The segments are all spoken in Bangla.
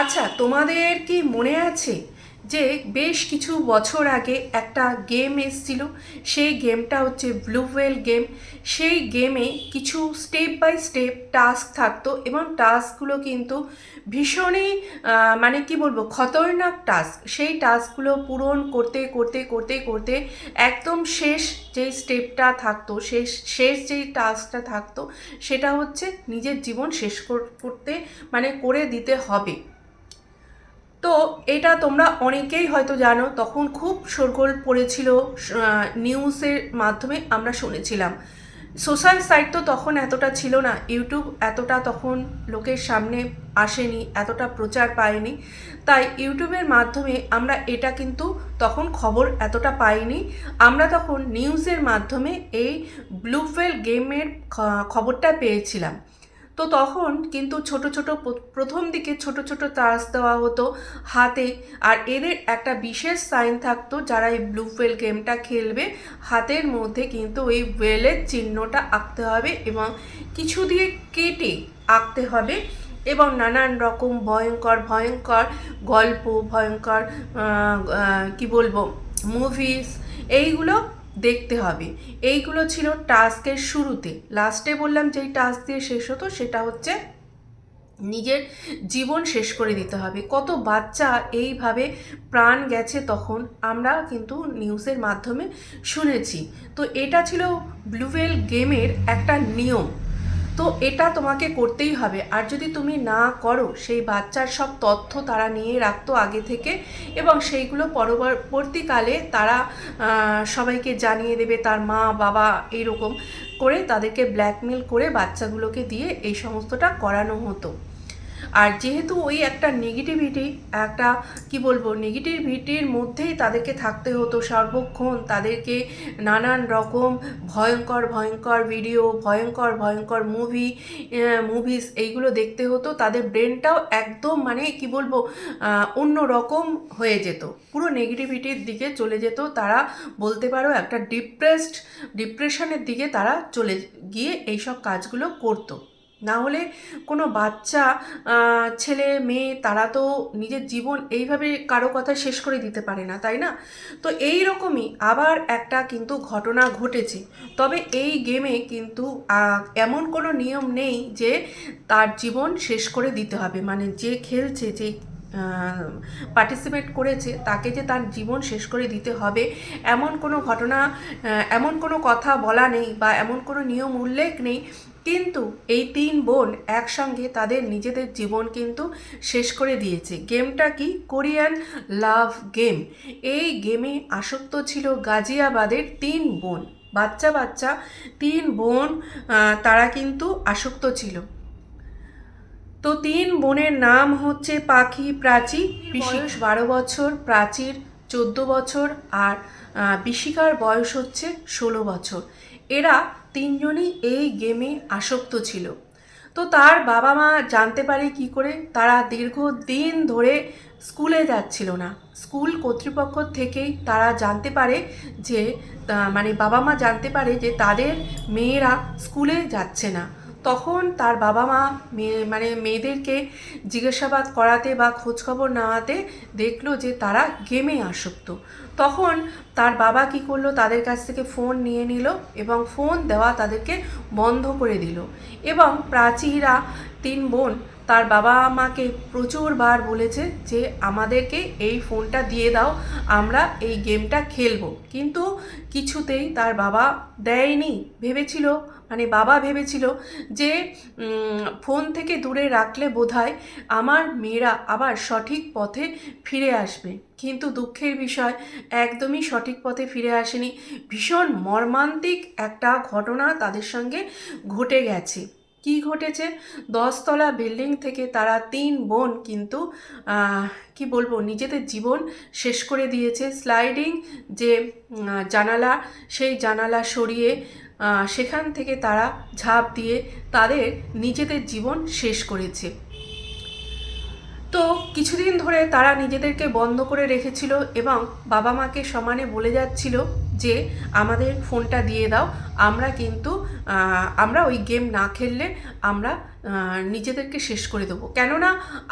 আচ্ছা তোমাদের কি মনে আছে যে বেশ কিছু বছর আগে একটা গেম এসছিল? সেই গেমটা হচ্ছে ব্লু ওয়েল গেম সেই গেমে কিছু স্টেপ বাই স্টেপ টাস্ক থাকতো এবং টাস্কগুলো কিন্তু ভীষণই মানে কি বলব, খতরনাক টাস্ক সেই টাস্কগুলো পূরণ করতে করতে করতে করতে একদম শেষ যেই স্টেপটা থাকতো, শেষ শেষ যেই টাস্কটা থাকতো, সেটা হচ্ছে নিজের জীবন শেষ করতে মানে করে দিতে হবে। তো এটা তোমরা অনেকেই হয়তো জানো, তখন খুব শোরগোল পড়েছিল নিউজের মাধ্যমে আমরা শুনেছিলাম। সোশ্যাল সাইট তো তখন এতটা ছিল না, ইউটিউব এতটা তখন লোকের সামনে আসেনি, এতটা প্রচার পায়নি। তাই ইউটিউবের মাধ্যমে আমরা এটা কিন্তু তখন খবর এতটা পাইনি। আমরা তখন নিউজের মাধ্যমে এই ব্লুফেল গেমের খবরটা পেয়েছিলাম। তো তখন কিন্তু ছোট ছোট প্রথম দিকে ছোট ছোট তাস দেওয়া হতো হাতে আর এদের একটা বিশেষ সাইন থাকতো যারা এই ব্লু ওয়েল গেমটা খেলবে। হাতের মধ্যে কিন্তু ওই ওয়েলের চিহ্নটা আঁকতে হবে এবং কিছু দিয়ে কেটে আঁকতে হবে এবং নানান রকম ভয়ঙ্কর ভয়ঙ্কর গল্প, ভয়ঙ্কর কি বলব? মুভিস এইগুলো দেখতে হবে। এইগুলো ছিল টাস্কের শুরুতে। লাস্টে বললাম যেই টাস্ক দিয়ে শেষ হতো, সেটা হচ্ছে নিজের জীবন শেষ করে দিতে হবে। কত বাচ্চা এইভাবে প্রাণ গেছে তখন আমরা কিন্তু নিউজের মাধ্যমে শুনেছি। তো এটা ছিল ব্লুওয়েল গেমের একটা নিয়ম। তো এটা তোমাকে করতেই হবে। আর যদি তুমি না করো, সেই বাচ্চার সব তথ্য তারা নিয়ে রাখতো আগে থেকে এবং সেইগুলো পরবর্তীকালে তারা সবাইকে জানিয়ে দেবে তার মা, বাবা এইরকম করে তাদেরকে ব্ল্যাকমেল করে বাচ্চাগুলোকে দিয়ে এই সমস্তটা করানো হতো। আর যেহেতু ওই একটা নেগেটিভিটি একটা, কি বলব নেগেটিভিটির মধ্যেই তাদেরকে থাকতে হতো সর্বক্ষণ, তাদেরকে নানান রকম ভয়ঙ্কর ভয়ঙ্কর ভিডিও ভয়ঙ্কর ভয়ঙ্কর মুভি মুভিস এইগুলো দেখতে হতো, তাদের ব্রেনটাও একদম মানে কি বলব অন্য রকম হয়ে যেত। পুরো নেগেটিভিটির দিকে চলে যেত, তারা বলতে পারো একটা ডিপ্রেসড ডিপ্রেশনের দিকে তারা চলে গিয়ে এইসব কাজগুলো করতো। না হলে কোনো বাচ্চা ছেলে, মেয়ে তারা তো নিজের জীবন এইভাবে কারও কথা শেষ করে দিতে পারে না, তাই না? তো এই রকমই আবার একটা কিন্তু ঘটনা ঘটেছে। তবে এই গেমে কিন্তু এমন কোনো নিয়ম নেই যে তার জীবন শেষ করে দিতে হবে। মানে যে খেলছে যে পার্টিসিপেট করেছে, তাকে যে তার জীবন শেষ করে দিতে হবে, এমন কোনো ঘটনা এমন কোনো কথা বলা নেই বা এমন কোনো নিয়ম উল্লেখ নেই, কিন্তু এই তিন বোন একসঙ্গে তাদের নিজেদের জীবন কিন্তু শেষ করে দিয়েছে। গেমটা কি? Korean love game. এই গেমে আসক্ত ছিল গাজিয়াবাদের তিন বোন। বাচ্চা বাচ্চা তিন বোন তারা কিন্তু আসক্ত ছিল। তো তিন বোনের নাম হচ্ছে পাখি প্রাচী বয়স বারো বছর প্রাচীর চোদ্দ বছর আর বিশিকার বয়স হচ্ছে ষোলো বছর। এরা তিনজনই এই গেমে আসক্ত ছিল। তো তার বাবা মা জানতে পারে কি করে তারা দীর্ঘদিন ধরে স্কুলে যাচ্ছিল না। স্কুল কর্তৃপক্ষ থেকেই তারা জানতে পারে যে মানে বাবা মা জানতে পারে যে তাদের মেয়েরা স্কুলে যাচ্ছে না। তখন তার বাবা মা মেয়ে মানে মেয়েদেরকে জিজ্ঞাসাবাদ করাতে বা খোঁজখবর নেওয়াতে দেখল যে তারা গেমে আসক্ত। তখন তার বাবা কি করল? তাদের কাছ থেকে ফোন নিয়ে নিল এবং ফোন দেওয়া তাদেরকে বন্ধ করে দিল। এবং প্রাচীরা তিন বোন তার বাবা মাকে প্রচুরবার বলেছে যে, আমাদেরকে এই ফোনটা দিয়ে দাও, আমরা এই গেমটা খেলব। কিন্তু কিছুতেই তার বাবা দেয়নি। ভেবেছিল মানে বাবা ভেবেছিল যে ফোন থেকে দূরে রাখলে বোধহয় আমার মেয়েরা আবার সঠিক পথে ফিরে আসবে। কিন্তু দুঃখের বিষয়, একদমই সঠিক পথে ফিরে আসেনি। ভীষণ মর্মান্তিক একটা ঘটনা তাদের সঙ্গে ঘটে গেছে। কি ঘটেছে? দশতলা বিল্ডিং থেকে তারা তিন বোন কিন্তু কি বলব, নিজেদের জীবন শেষ করে দিয়েছে। স্লাইডিং যে জানালা, সেই জানালা সরিয়ে সেখান থেকে তারা ঝাঁপ দিয়ে তাদের নিজেদের জীবন শেষ করেছে। তো কিছুদিন ধরে তারা নিজেদেরকে বন্ধ করে রেখেছিল এবং বাবা মাকে সমানে বলে যাচ্ছিল যে আমাদের ফোনটা দিয়ে দাও, আমরা কিন্তু আমরা ওই গেম না খেললে আমরা নিজেদেরকে শেষ করে দেবো। কেননা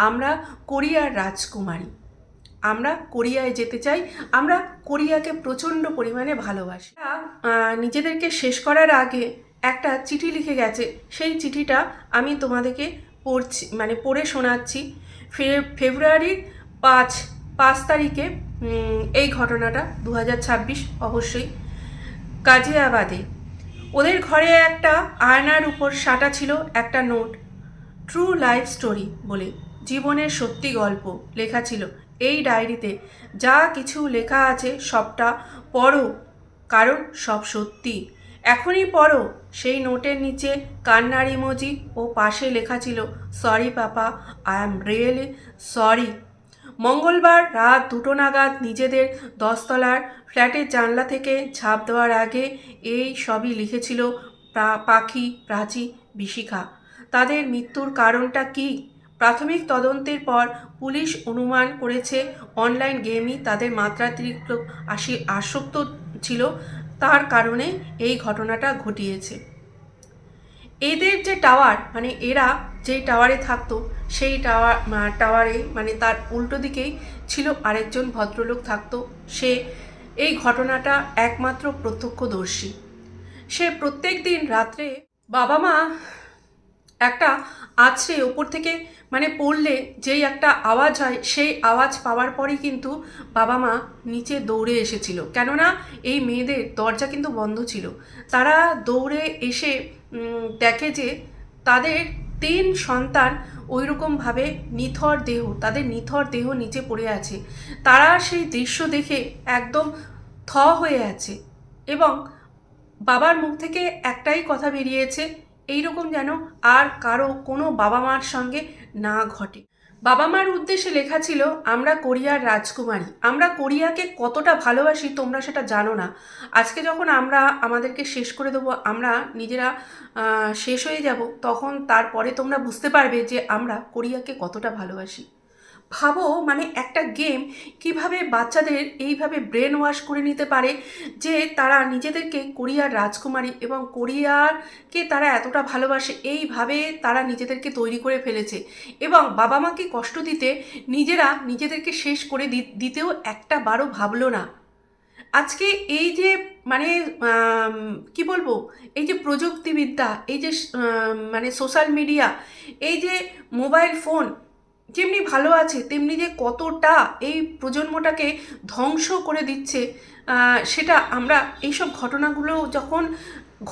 আমরা কোরিয়ার রাজকুমারী। আমরা কোরিয়ায় যেতে চাই, আমরা কোরিয়াকে প্রচণ্ড পরিমাণে ভালোবাসি। নিজেদেরকে শেষ করার আগে একটা চিঠি লিখে গেছে। সেই চিঠিটা আমি তোমাদেরকে পড়ছি মানে পড়ে শোনাচ্ছি। ফেব্রুয়ারির পাঁচ পাঁচ তারিখে এই ঘটনাটা দু হাজার ছাব্বিশ অবশ্যই গাজিয়াবাদে ওদের ঘরে একটা আয়নার উপর সাটা ছিল, একটা নোট ট্রু লাইফ স্টোরি বলে, জীবনের সত্যি গল্প লেখা ছিল। এই ডায়েরিতে যা কিছু লেখা আছে, সবটা পড়ো, কারণ সব সত্যি। এখনই পড়ো। সেই নোটের নিচে কান্নার ইমোজি ও পাশে লেখা ছিল sorry papa I am really sorry মঙ্গলবার রাত দুটো নাগাদ নিজেদের দশতলার ফ্ল্যাটের জানলা থেকে ঝাঁপ দেওয়ার আগে এই সবই লিখেছিল পাখি প্রাচী বিশিখা। তাদের মৃত্যুর কারণটা কি? প্রাথমিক তদন্তের পর পুলিশ অনুমান করেছে অনলাইন গেমই তাদের মাত্রাতিরিক্ত আসি, আসক্ত ছিল। তার কারণে এই ঘটনাটা ঘটিয়েছে। এদের যে টাওয়ার মানে এরা যেই টাওয়ারে থাকতো, সেই টাওয়ার টাওয়ারে মানে তার উল্টো দিকেই ছিল আরেকজন ভদ্রলোক থাকতো। সে এই ঘটনাটা একমাত্র প্রত্যক্ষদর্শী। সে প্রত্যেক দিন রাত্রে বাবা মা একটা আছড়ে ওপর থেকে মানে পড়লে যেই একটা আওয়াজ হয়, সেই আওয়াজ পাওয়ার পরেই কিন্তু বাবা মা নিচে দৌড়ে এসেছিল। কেননা এই মেয়েদের দরজা কিন্তু বন্ধ ছিল। তারা দৌড়ে এসে দেখে যে তাদের তিন সন্তান ওইরকমভাবে নিথর দেহ, তাদের নিথর দেহ নিচে পড়ে আছে। তারা সেই দৃশ্য দেখে একদম থ হয়ে আছে এবং বাবার মুখ থেকে একটাই কথা বেরিয়েছে, এইরকম যেন আর কারও কোনো বাবা মার সঙ্গে না ঘটে। বাবা মার উদ্দেশ্যে লেখা ছিল, আমরা কোরিয়ার রাজকুমারী। আমরা কোরিয়াকে কতটা ভালোবাসি তোমরা সেটা জানো না। আজকে যখন আমরা আমাদেরকে শেষ করে দেবো, আমরা নিজেরা শেষ হয়ে যাব, তখন তারপরে তোমরা বুঝতে পারবে যে আমরা কোরিয়াকে কতটা ভালোবাসি। ভাবো মানে একটা গেম কীভাবে বাচ্চাদের এইভাবে ব্রেন ওয়াশ করে নিতে পারে যে তারা নিজেদেরকে কোরিয়ার রাজকুমারী এবং কোরিয়ারকে তারা এতটা ভালোবাসে, এইভাবে তারা নিজেদেরকে তৈরি করে ফেলেছে। এবং বাবা মাকে কষ্ট দিতে নিজেরা নিজেদেরকে শেষ করে দিতেও একটা বারও ভাবলো না। আজকে এই যে মানে কি বলব, এই যে প্রযুক্তিবিদ্যা, এই যে মানে সোশ্যাল মিডিয়া এই যে মোবাইল ফোন যেমনি ভালো আছে, তেমনি যে কতটা এই প্রজন্মটাকে ধ্বংস করে দিচ্ছে সেটা আমরা এইসব ঘটনাগুলো যখন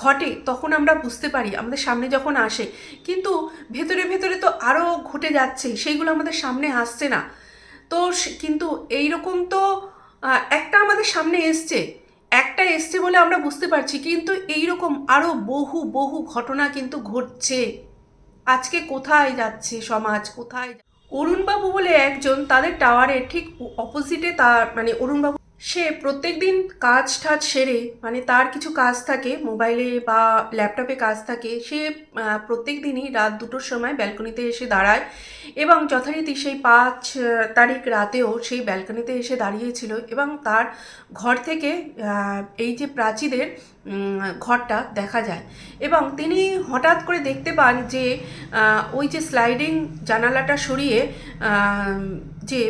ঘটে তখন আমরা বুঝতে পারি, আমাদের সামনে যখন আসে। কিন্তু ভেতরে ভেতরে তো আরও ঘটে যাচ্ছে, সেইগুলো আমাদের সামনে আসছে না। তো কিন্তু এই রকম তো একটা আমাদের সামনে এসছে, একটা এসছে বলে আমরা বুঝতে পারছি, কিন্তু এই রকম আরও বহু বহু ঘটনা কিন্তু ঘটছে। আজকে কোথায় যাচ্ছে সমাজ, কোথায় অরুণবাবু বলে একজন, তাদের টাওয়ারের ঠিক অপোজিটে তার মানে অরুণবাবু, সে প্রত্যেক দিন কাজ টাজ সেরে মানে তার কিছু কাজ থাকে, মোবাইলে বা ল্যাপটপে কাজ থাকে, সে প্রত্যেক দিনই রাত দুটোর সময় ব্যালকনিতে এসে দাঁড়ায় এবং যথারীতি সেই পাঁচ তারিখ রাতেও সেই ব্যালকনিতে এসে দাঁড়িয়েছিল এবং তার ঘর থেকে এই যে প্রাচীদের ঘরটা দেখা যায়। এবং তিনি হঠাৎ করে দেখতে পান যে ওই যে স্লাইডিং জানালাটা সরিয়ে যে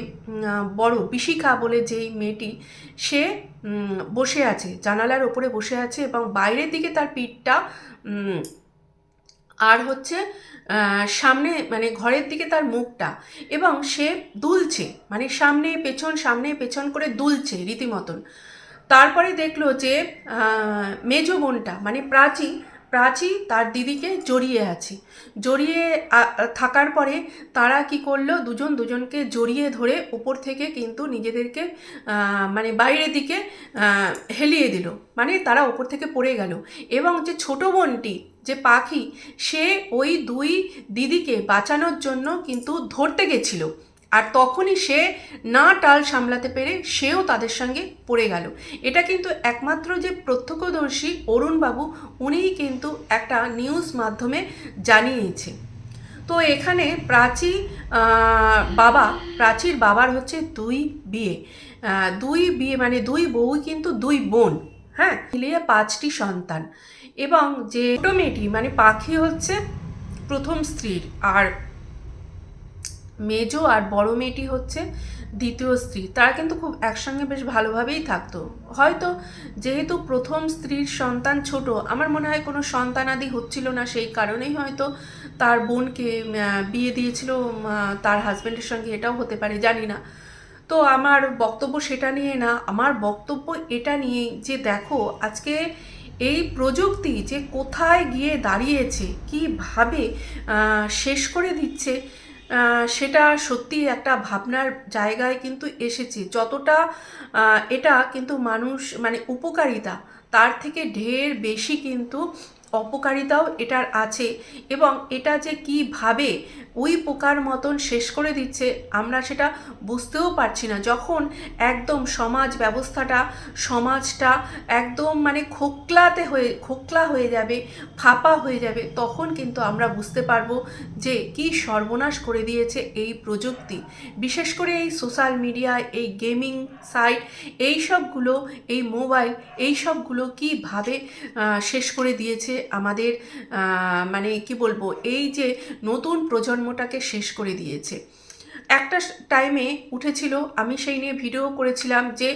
বড় বিশিখা বলে যেই মেয়েটি, সে বসে আছে, জানালার ওপরে বসে আছে এবং বাইরের দিকে তার পিঠটা আর হচ্ছে সামনে মানে ঘরের দিকে তার মুখটা এবং সে দুলছে মানে সামনে পেছন সামনে পেছন করে দুলছে রীতিমতন। তারপরে দেখল যে মেজ বোনটা মানে প্রাচী প্রাচী তার দিদিকে জড়িয়ে আছে। জড়িয়ে থাকার পরে তারা কি করল, দুজন দুজনকে জড়িয়ে ধরে উপর থেকে কিন্তু নিজেদেরকে মানে বাইরের দিকে হেলিয়ে দিল। মানে তারা ওপর থেকে পড়ে গেল। এবং যে ছোট বোনটি, যে পাখি, সে ওই দুই দিদিকে বাঁচানোর জন্য কিন্তু ধরতে গেছিল। আর তখনই সে না টাল সামলাতে পেরে সেও তাদের সঙ্গে পড়ে গেল। এটা কিন্তু একমাত্র যে প্রত্যক্ষদর্শী অরুণবাবু, উনিই কিন্তু একটা নিউজ মাধ্যমে জানিয়েছে। তো এখানে প্রাচী বাবা, প্রাচীর বাবার হচ্ছে দুই বিয়ে। দুই বিয়ে মানে দুই বউ কিন্তু দুই বোন হ্যাঁ? মিলিয়ে পাঁচটি সন্তান। এবং যে ছোটো মেয়েটি মানে পাখি হচ্ছে প্রথম স্ত্রীর, আর মেজো আর বড় মেয়েটি হচ্ছে দ্বিতীয় স্ত্রী। তারা কিন্তু খুব একসঙ্গে বেশ ভালোভাবেই থাকতো। হয়তো যেহেতু প্রথম স্ত্রীর সন্তান ছোট, আমার মনে হয় কোনো সন্তানাদি হচ্ছিল না সেই কারণেই হয়তো তার বোনকে বিয়ে দিয়েছিল তার হাজব্যান্ডের সঙ্গে। এটাও হতে পারে, জানি না। তো আমার বক্তব্য সেটা নিয়ে না, আমার বক্তব্য এটা নিয়ে যে দেখো, আজকে এই প্রযুক্তি যে কোথায় গিয়ে দাঁড়িয়েছে কীভাবে শেষ করে দিচ্ছে সেটা সত্যি একটা ভাবনার জায়গায় কিন্তু এসেছে। যতটা এটা কিন্তু মানুষ মানে উপকারিতা, তার থেকে ঢের বেশি কিন্তু অপকারিতাও এটার আছে এবং এটা যে কীভাবে ওই পোকার মতন শেষ করে দিচ্ছে আমরা সেটা বুঝতেও পারছি না। যখন একদম সমাজ ব্যবস্থাটা, সমাজটা একদম মানে খোকলাতে হয়ে, খোকলা হয়ে যাবে, ফাঁপা হয়ে যাবে, তখন কিন্তু আমরা বুঝতে পারব যে কি সর্বনাশ করে দিয়েছে এই প্রযুক্তি। বিশেষ করে এই সোশ্যাল মিডিয়া, এই গেমিং সাইট, এই সবগুলো, এই মোবাইল, এই সবগুলো কীভাবে শেষ করে দিয়েছে আমাদের মানে কি বলব এই যে নতুন প্রজন্মটাকে শেষ করে দিয়েছে। একটা টাইমে উঠেছিল, আমি সেই নিয়ে ভিডিও করেছিলাম যে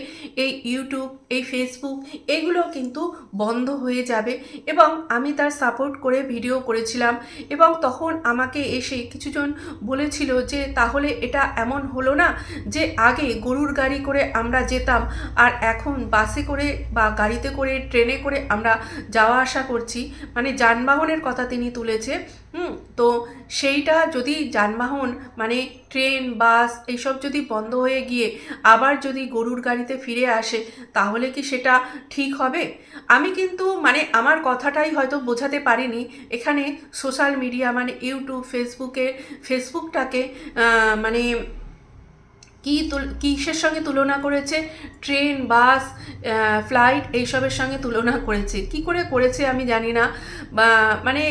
এই ইউটিউব এই ফেসবুক এগুলো কিন্তু বন্ধ হয়ে যাবে এবং আমি তার সাপোর্ট করে ভিডিও করেছিলাম এবং তখন আমাকে এসে কিছুজন বলেছিল যে, তাহলে এটা এমন হলো না যে আগে গরুর গাড়ি করে আমরা যেতাম আর এখন বাসে করে বা গাড়িতে করে, ট্রেনে করে আমরা যাওয়া আসা করছি। মানে যানবাহনের কথা তিনি তুলেছে। হুম তো সেইটা যদি যানবাহন মানে ট্রেন, বাস এইসব যদি বন্ধ হয়ে গিয়ে আবার যদি গরুর গাড়িতে ফিরে আসে, তাহলে কি সেটা ঠিক হবে? আমি কিন্তু মানে আমার কথাটাই হয়তো বোঝাতে পারিনি। এখানে সোশ্যাল মিডিয়া মানে ইউটিউব ফেসবুকে ফেসবুকটাকে মানে কি তুল, কিসের সঙ্গে তুলনা করেছে? ট্রেন, বাস ফ্লাইট, এইসবের সঙ্গে তুলনা করেছে। কি করে করেছে আমি জানি না। বা মানে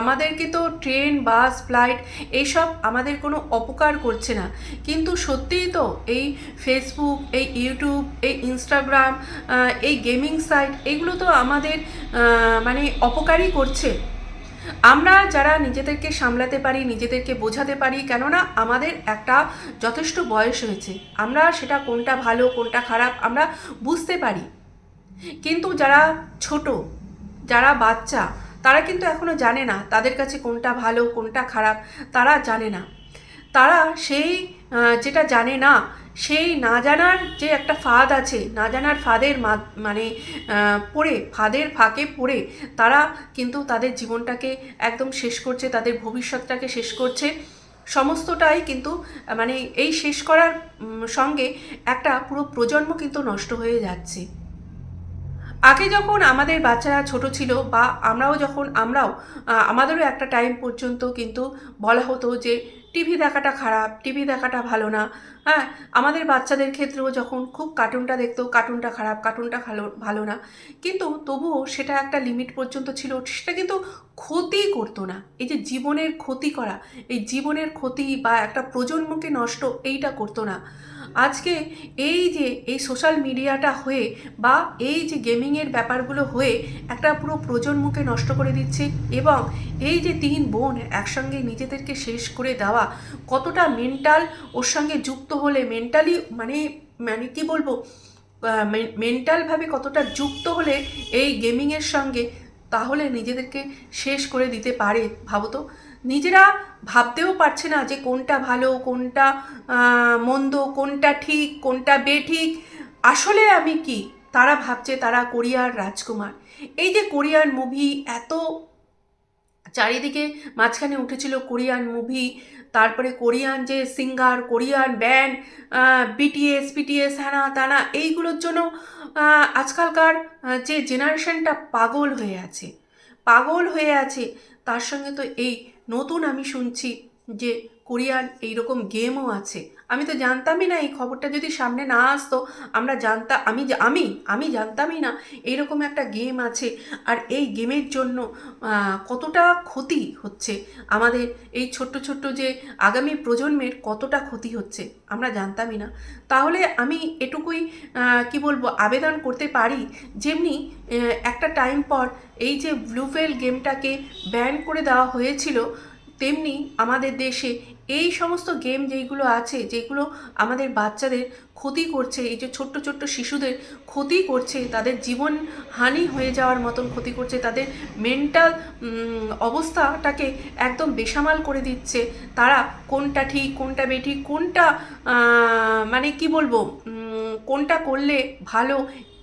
আমাদেরকে তো ট্রেন, বাস, ফ্লাইট এইসব আমাদের কোনো অপকার করছে না। কিন্তু সত্যিই তো এই ফেসবুক, এই ইউটিউব, এই ইনস্টাগ্রাম এই গেমিং সাইট, এগুলো তো আমাদের মানে অপকারই করছে। আমরা যারা নিজেদেরকে সামলাতে পারি, নিজেদেরকে বোঝাতে পারি, কেননা আমাদের একটা যথেষ্ট বয়স হয়েছে। আমরা সেটা কোনটা ভালো, কোনটা খারাপ, আমরা বুঝতে পারি। কিন্তু যারা ছোট, যারা বাচ্চা, তারা কিন্তু এখনও জানে না তাদের কাছে কোনটা ভালো, কোনটা খারাপ, তারা জানে না। তারা সেই যেটা জানে না, সেই না জানার যে একটা ফাঁদ আছে, না জানার ফাঁদের মানে পড়ে, ফাঁদের ফাঁকে পড়ে, তারা কিন্তু তাদের জীবনটাকে একদম শেষ করছে, তাদের ভবিষ্যৎটাকে শেষ করছে। সমস্তটাই কিন্তু মানে এই শেষ করার সঙ্গে একটা পুরো প্রজন্ম কিন্তু নষ্ট হয়ে যাচ্ছে। আগে যখন আমাদের বাচ্চারা ছোট ছিল বা আমরাও যখন, আমরাও আমাদেরও একটা টাইম পর্যন্ত কিন্তু বলা হতো যে টিভি দেখাটা খারাপ টিভি দেখাটা ভালো না। হ্যাঁ আমাদের বাচ্চাদের ক্ষেত্রেও যখন খুব কার্টুনটা দেখতো, কার্টুনটা খারাপ, কার্টুনটা ভালো ভালো না। কিন্তু তবুও সেটা একটা লিমিট পর্যন্ত ছিল, সেটা কিন্তু ক্ষতি করতো না। এই যে জীবনের ক্ষতি করা, এই জীবনের ক্ষতি বা একটা প্রজন্মকে নষ্ট এইটা করতো না। আজকে এই যে, এই সোশ্যাল মিডিয়াটা হয়ে বা এই যে গেমিংয়ের ব্যাপারগুলো হয়ে একটা পুরো প্রজন্মকে নষ্ট করে দিচ্ছে এবং এই যে তিন বোন একসঙ্গে নিজেদেরকে শেষ করে দেওয়া কতটা মেন্টাল ওর সঙ্গে যুক্ত হলে মেন্টালি মানে মানে কি বলব মেন্টালভাবে কতটা যুক্ত হলে এই গেমিংয়ের সঙ্গে তাহলে নিজেদেরকে শেষ করে দিতে পারে, ভাবো তো? নিজেরা ভাবতেও পারছে না যে কোনটা ভালো, কোনটা মন্দ, কোনটা ঠিক, কোনটা বেঠিক। আসলে আমি কি? তারা ভাবছে তারা কোরিয়ার রাজকুমার। এই যে কোরিয়ান মুভি এত চারিদিকে মাঝখানে উঠেছিল কোরিয়ান মুভি তারপরে কোরিয়ান যে singer, Korean band BTS PTS হ্যানা তানা এইগুলোর জন্য আজকালকার যে জেনারেশনটা পাগল হয়ে আছে। পাগল হয়ে আছে। তার সঙ্গে তো এই নতুন আমি শুনছি যে কোরিয়ান এইরকম গেমও আছে। আমি তো জানতামই না এই খবরটা। যদি সামনে না আসতো, আমরা জানতাম আমি আমি আমি জানতামই না এইরকম একটা গেম আছে। আর এই গেমের জন্য কতটা ক্ষতি হচ্ছে? আমাদের এই ছোট্ট ছোট্ট যে আগামী প্রজন্মের কতটা ক্ষতি হচ্ছে, আমরা জানতামই না। তাহলে আমি এটুকুই কি বলব, আবেদন করতে পারি যেমনি একটা টাইম পর এই যে ব্লুভেল গেমটাকে ব্যান করে দেওয়া হয়েছিল, তেমনি আমাদের দেশে এই সমস্ত গেম যেইগুলো আছে, যেগুলো আমাদের বাচ্চাদের ক্ষতি করছে, এই যে ছোট্ট ছোট্ট শিশুদের ক্ষতি করছে, তাদের জীবন হানি হয়ে যাওয়ার মতন ক্ষতি করছে, তাদের মেন্টাল অবস্থাটাকে একদম বেসামাল করে দিচ্ছে, তারা কোনটা ঠিক, কোনটা বেঠিক কোনটা মানে কি বলব কোনটা করলে ভালো,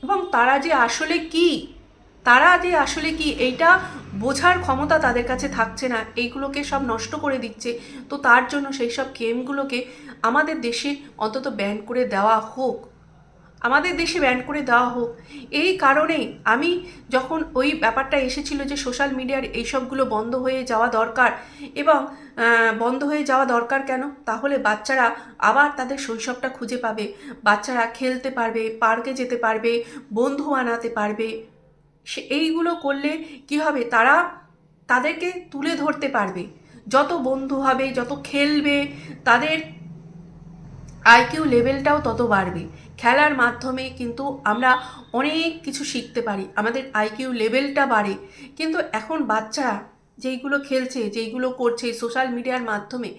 এবং তারা যে আসলে কি তারা যে আসলে কি এইটা বোঝার ক্ষমতা তাদের কাছে থাকছে না, এইগুলোকে সব নষ্ট করে দিচ্ছে, তো তার জন্য সেই সব গেমগুলোকে আমাদের দেশে অন্তত ব্যান করে দেওয়া হোক। আমাদের দেশে ব্যান করে দেওয়া হোক। এই কারণেই আমি যখন ওই ব্যাপারটা এসেছিল যে সোশ্যাল মিডিয়ার এইসবগুলো বন্ধ হয়ে যাওয়া দরকার এবং বন্ধ হয়ে যাওয়া দরকার কেন? তাহলে বাচ্চারা আবার তাদের শৈশবটা খুঁজে পাবে। বাচ্চারা খেলতে পারবে, পার্কে যেতে পারবে, বন্ধু বানাতে পারবে। সে এইগুলো করলে কি হবে? তারা তাদেরকে তুলে ধরতে পারবে। যত বন্ধু হবে, যত খেলবে, তাদের আইকিউ লেভেলটাও তত বাড়বে। খেলার মাধ্যমে কিন্তু আমরা অনেক কিছু শিখতে পারি। আমাদের আইকিউ লেভেলটা বাড়ে। কিন্তু এখন বাচ্চারা যেইগুলো খেলছে, যেইগুলো করছে সোশ্যাল মিডিয়ার মাধ্যমে,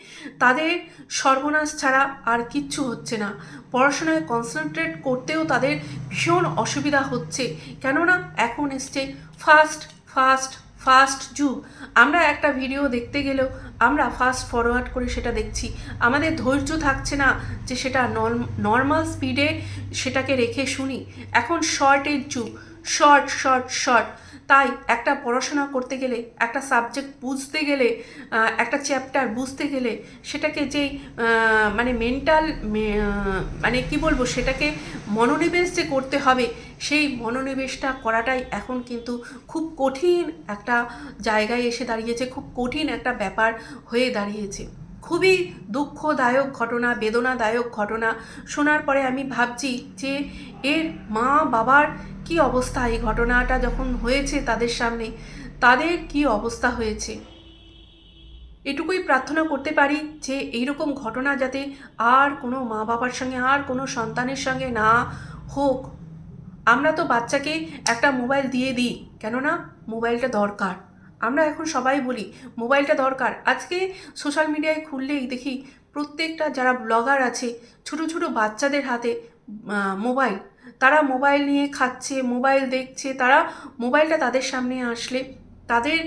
তাদের সর্বনাশ ছাড়া আর কিচ্ছু হচ্ছে না। পড়াশোনায় কনসেন্ট্রেট করতেও তাদের ভীষণ অসুবিধা হচ্ছে। কেননা এখন এসছে ফাস্ট ফাস্ট ফাস্ট যুগ। আমরা একটা ভিডিও দেখতে গেলেও আমরা ফাস্ট ফরওয়ার্ড করে সেটা দেখছি। আমাদের ধৈর্য থাকছে না যে সেটা নর্মাল স্পিডে সেটাকে রেখে শুনি। এখন শর্টের যুগ। শর্ট শর্ট শর্ট তাই একটা পড়াশোনা করতে গেলে, একটা সাবজেক্ট বুঝতে গেলে একটা চ্যাপ্টার বুঝতে গেলে সেটাকে যেই মানে মেন্টাল মানে কি বলব, সেটাকে মনোনিবেশ যে করতে হবে, সেই মনোনিবেশটা করাটাই এখন কিন্তু খুব কঠিন একটা জায়গায় এসে দাঁড়িয়েছে, খুব কঠিন একটা ব্যাপার হয়ে দাঁড়িয়েছে। খুবই দুঃখদায়ক ঘটনা, বেদনাদায়ক ঘটনা। শোনার পরে আমি ভাবছি যে, এর মা বাবার কি অবস্থা? এই ঘটনাটা যখন হয়েছে তাদের সামনে, তাদের কি অবস্থা হয়েছে? এটুকুই প্রার্থনা করতে পারি যে, এইরকম ঘটনা যাতে আর কোনো মা বাবার সঙ্গে, আর কোনো সন্তানের সঙ্গে না হোক। আমরা তো বাচ্চাকে একটা মোবাইল দিয়ে দিই, কেননা মোবাইলটা দরকার। আমরা এখন সবাই বলি, মোবাইলটা দরকার। আজকে সোশ্যাল মিডিয়ায় খুললেই দেখি প্রত্যেকটা যারা ব্লগার আছে, ছোট ছোট বাচ্চাদের হাতে মোবাইল। তারা মোবাইল নিয়ে খাচ্ছে, মোবাইল দেখছে, তারা মোবাইলটা তাদের সামনে আসলে তাদের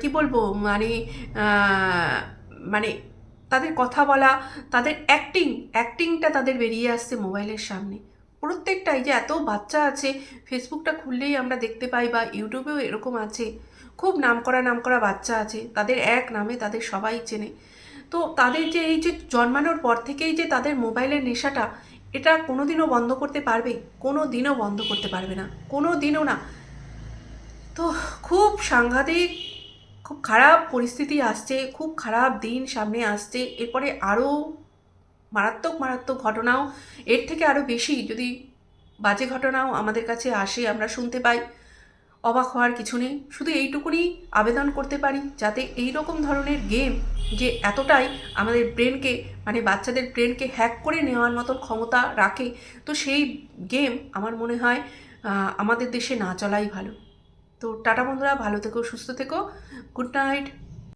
কি বলব মানে মানে তাদের কথা বলা, তাদের অ্যাক্টিং অ্যাক্টিংটা তাদের বেরিয়ে আসছে মোবাইলের সামনে। প্রত্যেকটাই যে এত বাচ্চা আছে ফেসবুকটা খুললেই আমরা দেখতে পাই বা ইউটিউবেও এরকম আছে। খুব নাম নামকরা নামকরা বাচ্চা আছে, তাদের এক নামে তাদের সবাই চেনে। তো তাদের যে এই যে জন্মানোর পর থেকেই যে তাদের মোবাইলের নেশাটা, এটা কোনো দিনও বন্ধ করতে পারবে? কোনো দিনও বন্ধ করতে পারবে না। কোনো দিনও না। তো খুব সাংঘাতিক, খুব খারাপ পরিস্থিতি আসছে, খুব খারাপ দিন সামনে আসছে। এরপরে আরও মারাত্মক মারাত্মক ঘটনাও, এর থেকে আরও বেশি যদি বাজে ঘটনাও আমাদের কাছে আসে, আমরা শুনতে পাই। অবাক হওয়ার কিছু নেই। শুধু এইটুকুনি আবেদন করতে পারি, যাতে এই রকম ধরনের গেম যে এতটাই আমাদের ব্রেনকে মানে বাচ্চাদের ব্রেনকে হ্যাক করে নেওয়ার মতন ক্ষমতা রাখে, তো সেই গেম আমার মনে হয় আমাদের দেশে না চলাই ভালো। তো টাটা বন্ধুরা, ভালো থেকো, সুস্থ থেকো। Good night.